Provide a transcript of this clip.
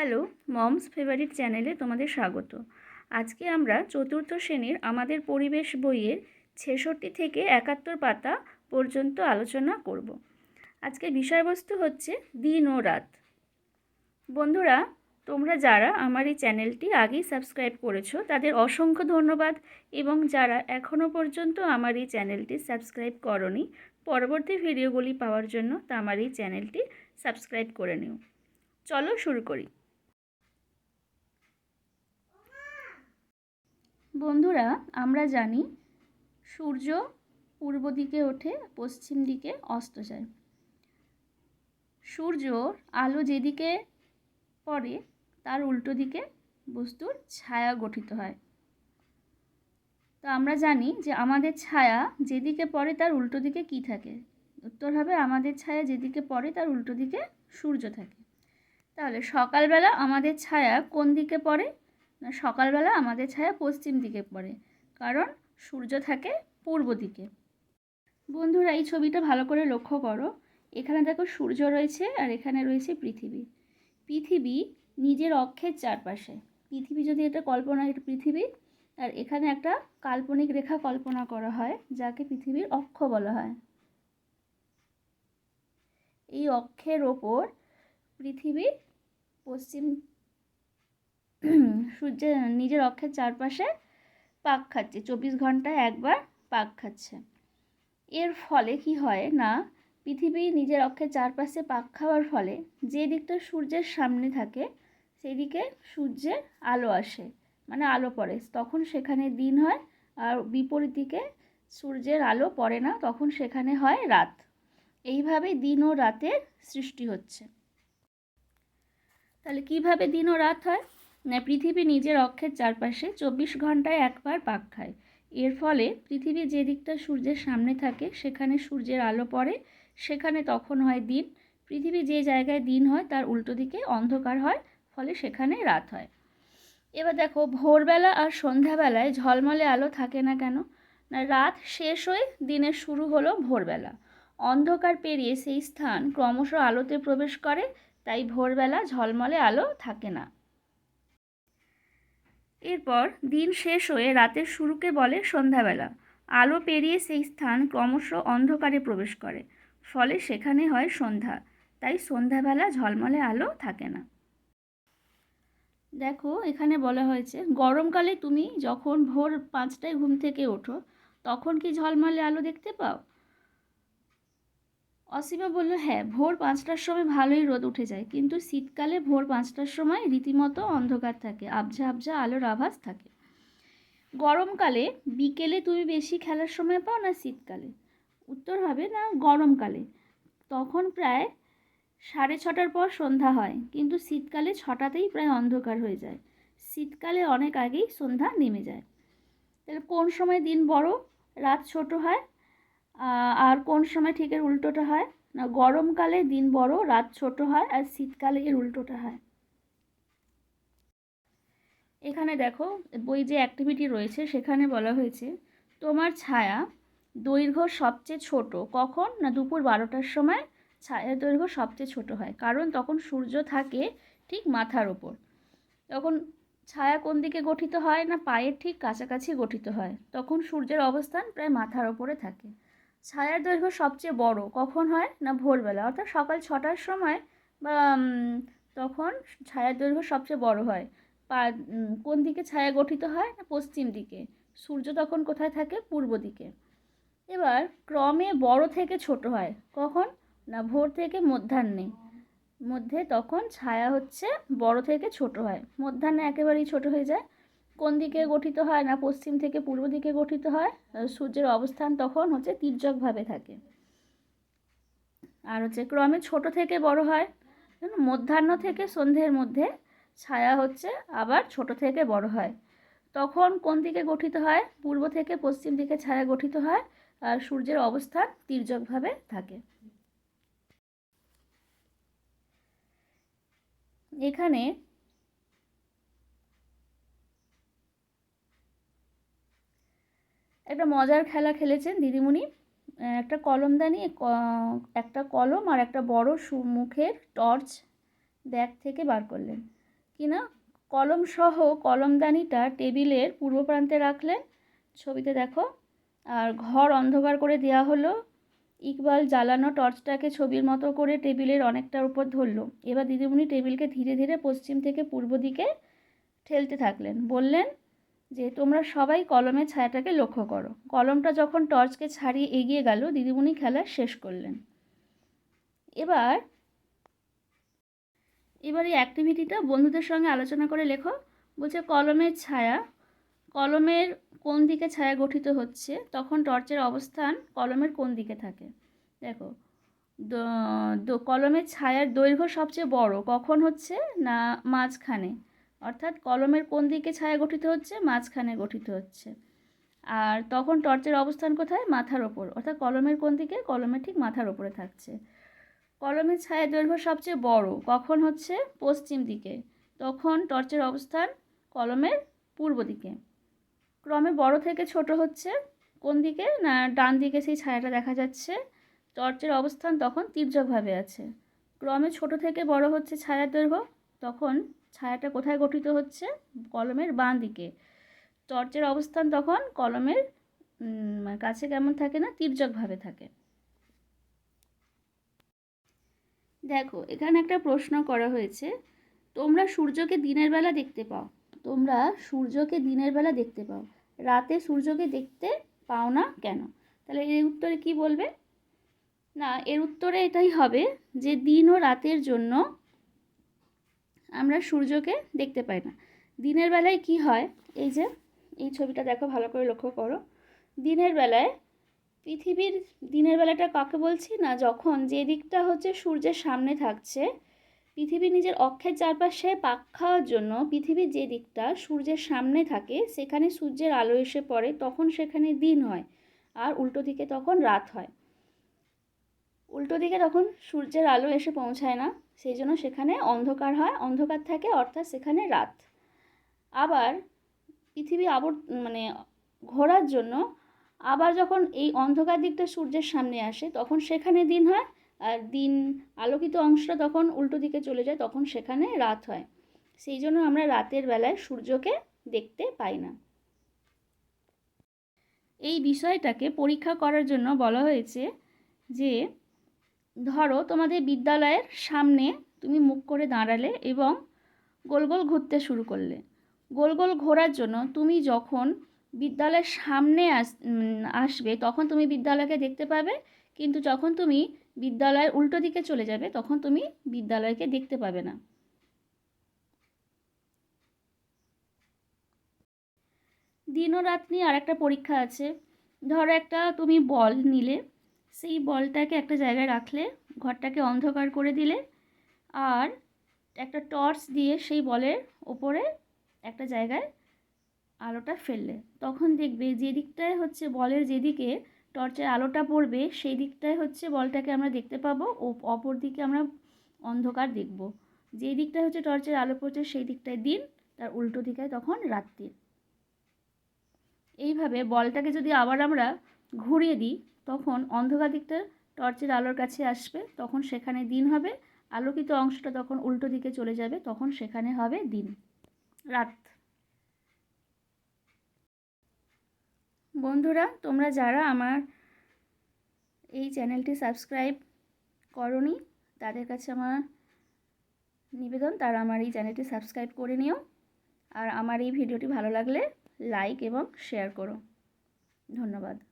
Hello, moms favourite চ্যানেলে তোমাদের স্বাগত। আজকে আমরা চতুর্থ শ্রেণির আমাদের পরিবেশ বইয়ের ছেষট্টি থেকে একাত্তর পাতা পর্যন্ত আলোচনা করব। আজকে বিষয়বস্তু হচ্ছে দিন ও রাত। বন্ধুরা, তোমরা যারা আমার এই চ্যানেলটি আগেই সাবস্ক্রাইব করেছ, তাদের অসংখ্য ধন্যবাদ এবং যারা এখনও পর্যন্ত আমার এই চ্যানেলটি সাবস্ক্রাইব করনি, পরবর্তী ভিডিওগুলি পাওয়ার জন্য তা আমার এই চ্যানেলটি সাবস্ক্রাইব করে নিও। চলো শুরু করি। বন্ধুরা, আমরা জানি সূর্য পূর্ব দিকে ওঠে, পশ্চিম দিকে অস্ত যায়। সূর্যর আলো যেদিকে পড়ে, তার উল্টো দিকে বস্তুর ছায়া গঠিত হয়। তো আমরা জানি যে আমাদের ছায়া যেদিকে পড়ে, তার উল্টো দিকে কি থাকে? উত্তর হবে আমাদের ছায়া যেদিকে পড়ে, তার উল্টো দিকে সূর্য থাকে। তাহলে সকালবেলা আমাদের ছায়া কোন দিকে পড়ে? সকালবেলা আমাদের ছায়া পশ্চিম দিকে পড়ে, কারণ সূর্য থাকে পূর্ব দিকে। বন্ধুরা, এই ছবিটা ভালো করে লক্ষ্য করো। এখানে দেখো সূর্য রয়েছে আর এখানে রয়েছে পৃথিবী। পৃথিবী নিজের অক্ষের চারপাশে। পৃথিবী যদি এটা কল্পনা, এটা পৃথিবী, আর এখানে একটা কাল্পনিক রেখা কল্পনা করা হয়, যাকে পৃথিবীর অক্ষ বলা হয়। এই অক্ষের ওপর পৃথিবী পশ্চিম সূর্যের নিজের অক্ষের চারপাশে পাক খাচ্ছে, চব্বিশ ঘন্টায় একবার পাক খাচ্ছে। এর ফলে কি হয় না, পৃথিবী নিজের অক্ষের চারপাশে পাক খাওয়ার ফলে যে দিকটা সূর্যের সামনে থাকে, সেদিকে সূর্যের আলো আসে মানে আলো পড়ে। তখন সেখানে দিন হয় আর বিপরীত দিকে সূর্যের আলো পড়ে না, তখন সেখানে হয় রাত। এইভাবে দিন ও রাতের সৃষ্টি হচ্ছে। তাহলে কীভাবে দিন ও রাত হয়? পৃথিবী নিজের অক্ষের চারপাশে চব্বিশ ঘন্টায় একবার পাক খায়। এর ফলে পৃথিবী যে দিকটা সূর্যের সামনে থাকে, সেখানে সূর্যের আলো পড়ে, সেখানে তখন হয় দিন। পৃথিবী যে জায়গায় দিন হয়, তার উল্টো দিকে অন্ধকার হয়, ফলে সেখানে রাত হয়। এবার দেখো, ভোরবেলা আর সন্ধ্যাবেলায় ঝলমলে আলো থাকে না কেন? না, রাত শেষ হয়ে দিনের শুরু হলো ভোরবেলা। অন্ধকার পেরিয়ে সেই স্থান ক্রমশ আলোতে প্রবেশ করে, তাই ভোরবেলা ঝলমলে আলো থাকে না। এরপর দিন শেষ হয়ে রাতের শুরুকে বলে সন্ধ্যাবেলা। আলো পেরিয়ে সেই স্থান ক্রমশ অন্ধকারে প্রবেশ করে। ফলে সেখানে হয় সন্ধ্যা। তাই সন্ধ্যাবেলা ঝলমলে আলো থাকে না। দেখো, এখানে বলা হয়েছে, গরমকালে তুমি যখন ভোর পাঁচটায় ঘুম থেকে ওঠো, তখন কি ঝলমলে আলো দেখতে পাও? অসীমা বলল হ্যাঁ ভোর পাঁচটার সময় ভালোই রোদ উঠে যায়, কিন্তু শীতকালে ভোর পাঁচটার সময় রীতিমতো অন্ধকার থাকে, আবঝা আবঝা আলোর আভাস থাকে। গরমকালে বিকেলে তুমি বেশি খেলার সময় পাও না শীতকালে? উত্তর হবে, না, গরমকালে। তখন প্রায় সাড়ে ছটার পর সন্ধ্যা হয়, কিন্তু শীতকালে ছটাতেই প্রায় অন্ধকার হয়ে যায়। শীতকালে অনেক আগেই সন্ধ্যা নেমে যায়। তাহলে কোন সময় দিন বড়, রাত ছোট হয় আর কোন সময় ঠিক এর উল্টোটা হয়? না, গরমকালে দিন বড়, রাত ছোট হয়, আর শীতকালে এর উল্টোটা হয়। এখানে দেখো, বই যে অ্যাক্টিভিটি রয়েছে, সেখানে বলা হয়েছে, তোমার ছায়া দৈর্ঘ্য সবচেয়ে ছোট। কখন? না, দুপুর বারোটার সময় ছায়া দৈর্ঘ্য সবচেয়ে ছোট হয়। কারণ তখন সূর্য থাকে ঠিক মাথার ওপর। তখন ছায়া কোন দিকে গঠিত হয়? না, পায়ের ঠিক কাছাকাছি গঠিত হয়। তখন সূর্যের অবস্থান প্রায় মাথার ওপরে থাকে। ছায়ার দৈর্ঘ্য সবচেয়ে বড়, কখন হয়? না ভোরবেলা? অর্থাৎ সকাল ছটার সময় বা তখন ছায়ার দৈর্ঘ্য সবচেয়ে বড় হয়। পা কোন দিকে ছায়া গঠিত হয়? না পশ্চিম দিকে? সূর্য তখন কোথায় থাকে? পূর্ব দিকে। এবার ক্রমে বড় থেকে ছোট হয়। কখন? না ভোর থেকে মধ্যাহ্নে। মধ্যে তখন ছায়া হচ্ছে বড় থেকে ছোট হয়। মধ্যাহ্নে একেবারেই ছোট হয়ে যায়। কোন দিকে গঠিত হয় না, পশ্চিম থেকে পূর্ব দিকে গঠিত হয় সূর্যের অবস্থান তখন হচ্ছে তির্যকভাবে থাকে। আর হচ্ছে ক্রমে ছোট থেকে বড় হয় মধ্যাহ্ন থেকে সন্ধ্যের মধ্যে ছায়া হচ্ছে আবার ছোট থেকে বড় হয়। তখন কোন দিকে গঠিত হয়, পূর্ব থেকে পশ্চিম দিকে ছায়া গঠিত হয়, আর সূর্যের অবস্থান তির্যকভাবে থাকে। এখানে একটা মজার খেলা খেলেছেন দিদিমণি। একটা কলমদানি একটা কলম আর একটা বড় মুখের টর্চ ব্যাগ থেকে বার করলেন। কি না কলম সহ কলমদানিটা টেবিলের পূর্ব প্রান্তে রাখলেন। ছবিতে দেখো, আর ঘর অন্ধকার করে দেওয়া হলো। ইকবাল জ্বালানো টর্চটাকে ছবির মতো করে টেবিলের অনেকটার উপর ধরলো। এবার দিদিমণি টেবিলকে ধীরে ধীরে পশ্চিম থেকে পূর্ব দিকে ঠেলতে থাকলেন। বললেন যে তোমরা সবাই কলমের ছায়াটাকে লক্ষ্য করো। কলমটা যখন টর্চকে ছাড়িয়ে এগিয়ে গেল, দিদিমণি খেলা শেষ করলেন। এবার এবার এই অ্যাক্টিভিটিটা বন্ধুদের সঙ্গে আলোচনা করে লেখো। বলছে, কলমের ছায়া, কলমের কোন দিকে ছায়া গঠিত হচ্ছে, তখন টর্চের অবস্থান কলমের কোন দিকে থাকে? দেখো কলমের ছায়ার দৈর্ঘ্য সবচেয়ে বড়, কখন হচ্ছে না মাঝখানে? অর্থাৎ কলমের কোন দিকে ছায়া গঠিত হচ্ছে, মাঝখানে গঠিত হচ্ছে। আর তখন টর্চের অবস্থান কোথায়? মাথার ওপর। অর্থাৎ কলমের কোন দিকে? কলমের ঠিক মাথার ওপরে থাকছে। কলমের ছায়া দৈর্ঘ্য সবচেয়ে বড়, কখন হচ্ছে? পশ্চিম দিকে। তখন টর্চের অবস্থান কলমের পূর্ব দিকে। ক্রমে বড় থেকে ছোট হচ্ছে। কোন দিকে? না, ডান দিকে সেই ছায়াটা দেখা যাচ্ছে। টর্চের অবস্থান তখন তির্যকভাবে আছে। ক্রমে ছোট থেকে বড় হচ্ছে ছায়ার দৈর্ঘ্য। তখন ছায়াটা কোথায় গঠিত হচ্ছে? কলমের বাঁ দিকে। টর্চের অবস্থান তখন কলমের কাছে কেমন থাকে না? তির্যকভাবে থাকে। দেখো, এখানে একটা প্রশ্ন করা হয়েছে। তোমরা সূর্যকে দিনের বেলা দেখতে পাও। তোমরা সূর্যকে দিনের বেলা দেখতে পাও। রাতে সূর্যকে দেখতে পাও না কেন? তাহলে এর উত্তরে কি বলবে? না, এর উত্তরে এটাই হবে যে দিন ও রাতের জন্য আমরা সূর্যকে দেখতে পাই না। দিনের বেলায় কি হয়? এই যে, এই ছবিটা দেখো, ভালো করে লক্ষ্য করো। দিনের বেলায়, পৃথিবীর দিনের বেলাটা কাকে বলছি না, যখন যে দিকটা হচ্ছে সূর্যের সামনে থাকছে, পৃথিবী নিজের অক্ষের চারপাশে পাক খাওয়ার জন্য পৃথিবীর যে দিকটা সূর্যের সামনে থাকে, সেখানে সূর্যের আলো এসে পড়ে, তখন সেখানে দিন হয়, আর উল্টো দিকে তখন রাত হয়। উল্টো দিকে তখন সূর্যের আলো এসে পৌঁছায় না, সেই জন্য সেখানে অন্ধকার হয়। অন্ধকার থাকে অর্থাৎ সেখানে রাত। আবার পৃথিবী আবর মানে ঘোরার জন্য আবার যখন এই অন্ধকার দিকটা সূর্যের সামনে আসে, তখন সেখানে দিন হয় আর দিন আলোকিত অংশটা তখন উল্টো দিকে চলে যায়, তখন সেখানে রাত হয়। সেই জন্য আমরা রাতের বেলায় সূর্যকে দেখতে পাই না। এই বিষয়টাকে পরীক্ষা করার জন্য বলা হয়েছে যে ধরো তোমাদের বিদ্যালয়ের সামনে তুমি মুখ করে দাঁড়ালে এবং গোল গোল ঘুরতে শুরু করলে। গোল গোল ঘোরার জন্য তুমি যখন বিদ্যালয়ের সামনে আস আসবে তখন তুমি বিদ্যালয়কে দেখতে পাবে, কিন্তু যখন তুমি বিদ্যালয়ের উল্টো দিকে চলে যাবে তখন তুমি বিদ্যালয়কে দেখতে পাবে না। দিন ও রাত নিয়ে আরেকটা পরীক্ষা আছে। ধরো একটা তুমি বল নিলে সেই বলটাকে একটা জায়গায় রাখলে, ঘরটাকে অন্ধকার করে দিলে আর একটা টর্চ দিয়ে সেই বলের ওপরে একটা জায়গায় আলোটা ফেললে। তখন দেখবে যে দিকটায় হচ্ছে বলের যেদিকে টর্চের আলোটা পড়বে, সেই দিকটায় হচ্ছে বলটাকে আমরা দেখতে পাবো, ও অপর দিকে আমরা অন্ধকার দেখব। যে দিকটায় হচ্ছে টর্চের আলো পড়ছে, সেই দিকটায় দিন, তার উল্টো দিকে তখন রাত্রি। এইভাবে বলটাকে যদি আবার আমরা ঘুরিয়ে দিই তখন অন্ধকার দিকটা টর্চের আলোর কাছে আসবে, তখন সেখানে দিন হবে। আলোকিত অংশটা তখন উল্টো দিকে চলে যাবে, তখন সেখানে হবে দিন। রাত। বন্ধুরা, তোমরা যারা আমার এই চ্যানেলটি সাবস্ক্রাইব করনি, তাদের কাছে আমার নিবেদন, তারা আমার এই চ্যানেলটি সাবস্ক্রাইব করে নিও। আর আমার এই ভিডিওটি ভালো লাগলে লাইক এবং শেয়ার করো। ধন্যবাদ।